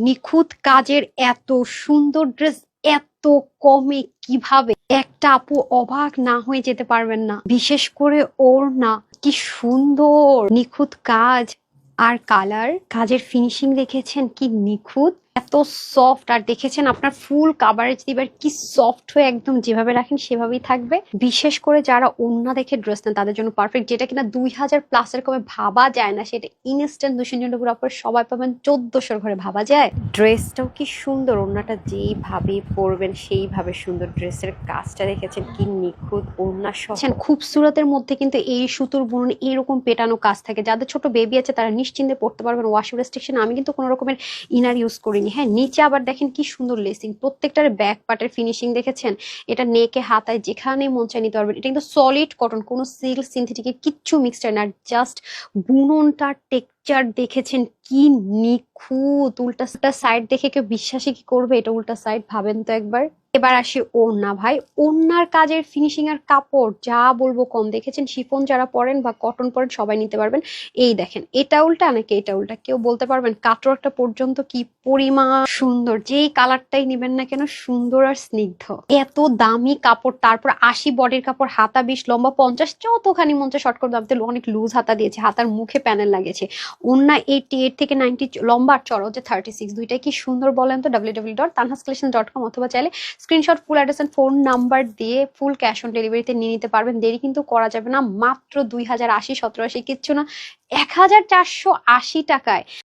নিখুঁত কাজের এত সুন্দর ড্রেস, এত কমে কীভাবে? একটা আপু অবাক না হয়ে যেতে পারবেন না। বিশেষ করে ওর না, কি সুন্দর! নিখুঁত কাজ। আর কালার? কাজের ফিনিশিং দেখেছেন? কি নিখুঁত! এত সফট আর দেখেছেন আপনার ফুল কাভারেজ দিবার কি সফট হয়ে একদম যেভাবে রাখেন সেভাবেই থাকবে। বিশেষ করে যারা অন্য দেখে ড্রেস নেন, তাদের জন্য পারফেক্ট যেটা কিনা দুই হাজার প্লাসের কমে ভাবা যায় না, সেটা ইনস্ট্যান্ট দুশো নিরানব্বই অপর সবাই পাবেন চোদ্দশোর ঘরে ভাবা যায়। ড্রেসটাও কি সুন্দর ওনাটা যেইভাবে পরবেন, সেইভাবে সুন্দর ড্রেসের কাজটা দেখেছেন, কি নিখুঁত ওনার সহ। খুবসুরতের মধ্যে কিন্তু এই সুতোর বুনন এরকম পেটানো কাজ থাকে। যাদের ছোট বেবি আছে, তারা নিশ্চিন্তে পড়তে পারবেন ওয়াশ রেস্ট্রিকশন আমি কিন্তু কোনো রকমের ইনার ইউজ করিনি। হ্যাঁ নিচে আবার দেখেন কি সুন্দর লেসিং প্রত্যেকটার ব্যাক পার্টের ফিনিশিং দেখেছেন? এটা নেকে হাতায় যেখানে মন চায় নিতে পারবেন। এটা কিন্তু সলিড কটন কোনো সিল্ক সিনথেটিকের কিচ্ছু মিক্সচার না। জাস্ট বুননটা টেক দেখেছেন কি নিখুঁত। উল্টা সাইড দেখে কেউ বিশ্বাসী কি করবে? এটা উল্টা সাইড ভাবেন তো একবার। এবার আসি ওড়না, ভাই। ওড়নার কাজের ফিনিশিং আর কাপড় যা বলব কম দেখেছেন, শিফন যারা পরেন বা কটন পরেন, সবাই নিতে পারবেন। এই দেখেন, এটা উল্টা নাকি এটা উল্টা? কেউ বলতে পারবেন কাটওয়ার্কটা পর্যন্ত কি পরিমাণ সুন্দর? যেই কালারটাই নেবেন না কেন, সুন্দর আর স্নিগ্ধ। এত দামি কাপড়, তারপর আশি বডির কাপড়, হাতা বিশ, লম্বা পঞ্চাশ, যতখানি মঞ্চে শর্ট করে দামতে অনেক লুজ হাতা দিয়েছে, হাতার মুখে প্যানেল লাগিয়েছে। ওড়না এইটি এইট থেকে নাইনটি লম্বা চড়া হচ্ছে থার্টি সিক্স দুইটাই কি সুন্দর বলেন তো? W W dot Tanhas dot com অথবা চাইলে screenshot full address and phone number দিয়ে ফুল ক্যাশ অন ডেলিভারিতে নিয়ে নিতে পারবেন। দেরি কিন্তু করা যাবে না। মাত্র দুই হাজার আশি, সতেরো আশি, কিচ্ছু না। এক হাজার চারশো আশি টাকায়।